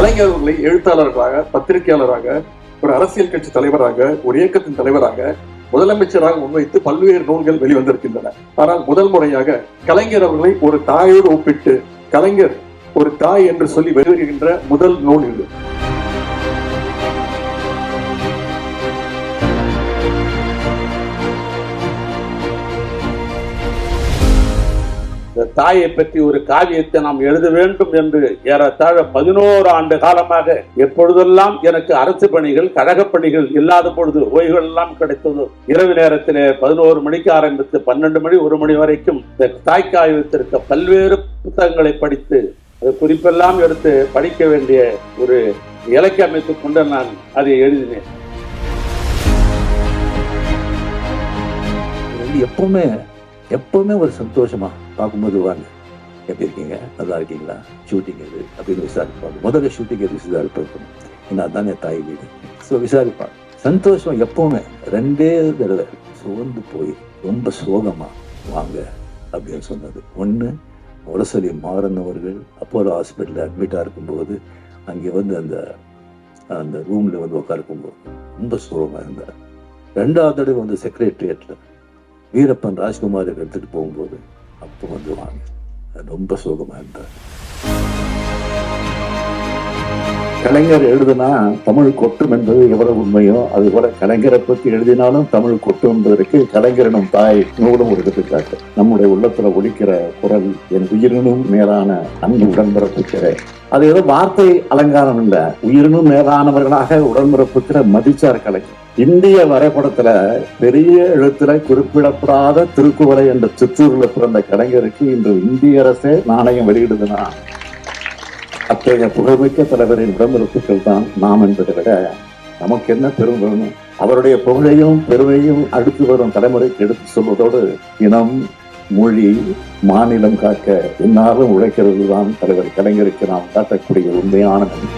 கலைஞர்களை எழுத்தாளர்களாக பத்திரிகையாளராக ஒரு அரசியல் கட்சி தலைவராக ஒரு இயக்கத்தின் தலைவராக முதலமைச்சராக முன்வைத்து பல்வேறு நூல்கள் வெளிவந்திருக்கின்றன. ஆனால் முதல் முறையாக கலைஞர் அவர்களை ஒரு தாயோடு ஒப்பிட்டு கலைஞர் ஒரு தாய் என்று சொல்லி வெளிவருகின்ற முதல் நூல் இது. இந்த தாயை பற்றி ஒரு காவியத்தை நாம் எழுத வேண்டும் என்று ஏறத்தாழ பதினோரு ஆண்டு காலமாக எப்பொழுதெல்லாம் எனக்கு அரசு பணிகள் கழக பணிகள் இல்லாத பொழுது ஓய்வுகள் எல்லாம் கிடைத்ததோ இரவு நேரத்திலே பதினோரு மணிக்கு ஆரம்பித்து பன்னெண்டு மணி ஒரு மணி வரைக்கும் இந்த தாய் காவியத்திற்கு பல்வேறு புத்தகங்களை படித்து அது குறிப்பெல்லாம் எடுத்து படிக்க வேண்டிய ஒரு இலக்கிய அமைத்துக் கொண்டு நான் அதை எழுதினேன். இது வந்து எப்பவுமே எப்பவுமே ஒரு சந்தோஷமா? பார்க்கும்போது வாங்க எப்படி இருக்கீங்க? நல்லா இருக்கீங்களா? ஷூட்டிங் எது? அப்படின்னு விசாரிப்பாங்க. முதல்ல ஷூட்டிங் எது விசாரிப்பாங்க? ஏன்னா அதான் என் தாய் வீடு. ஸோ விசாரிப்பாங்க. சந்தோஷம் எப்போவுமே ரெண்டே தடவை. சோர்ந்து போய் ரொம்ப சோகமாக வாங்க அப்படின்னு சொன்னது. ஒன்று முரசொலி மாறினவர்கள் அப்போலோ ஹாஸ்பிட்டலில் அட்மிட்டாக இருக்கும்போது அங்கே வந்து அந்த அந்த ரூமில் வந்து உட்காருக்கும்போது ரொம்ப சோகமாக இருந்தார். ரெண்டாவது தடவை வந்து செக்ரட்டரியேட்டில் வீரப்பன் ராஜ்குமாரை எடுத்துகிட்டு போகும்போது அப்போ கொஞ்சம் வாங்க ரொம்ப சோகமாக இருந்தார் கலைஞர் எழுதுனா தமிழ் கொட்டும் என்பது எவ்வளவு உண்மையோ அது போல கலைஞரை பற்றி எழுதினாலும் தமிழ் கொட்டும் என்பதற்கு கலைஞரனும் தாய் நூலும் ஒரு எடுத்துக்காட்டு. நம்முடைய உள்ளத்துல ஒழிக்கிற குரல் என் உயிரினும் மேலான அன்பு உடன்பிறப்புக்கிறே அது ஏதோ வார்த்தை அலங்காரம் இல்ல. உயிரினும் மேலானவர்களாக உடன்பிறப்புக்கிற மதிச்சார் கலைஞர். இந்திய வரைபடத்துல பெரிய எழுத்துல குறிப்பிடப்படாத திருக்குவளை என்ற சிற்றூர்ல பிறந்த கலைஞருக்கு இன்று இந்திய அரசே நாணயம் வெளியிடுதுன்னா அத்தகைய புகழ்மிக்க தலைவரின் உடம்பிறப்புகள் தான் நாம் என்பதை விட நமக்கு என்ன பெரும் வேணும்? அவருடைய புகழையும் பெருமையும் அடுத்து வரும் தலைமுறைக்கு எடுத்து சொல்வதோடு இனம் மொழி மாநிலம் காக்க இந்நாளும் உழைக்கிறது தான் தலைவர் கலைஞருக்கு நாம் காட்டக்கூடிய உண்மையான நன்றி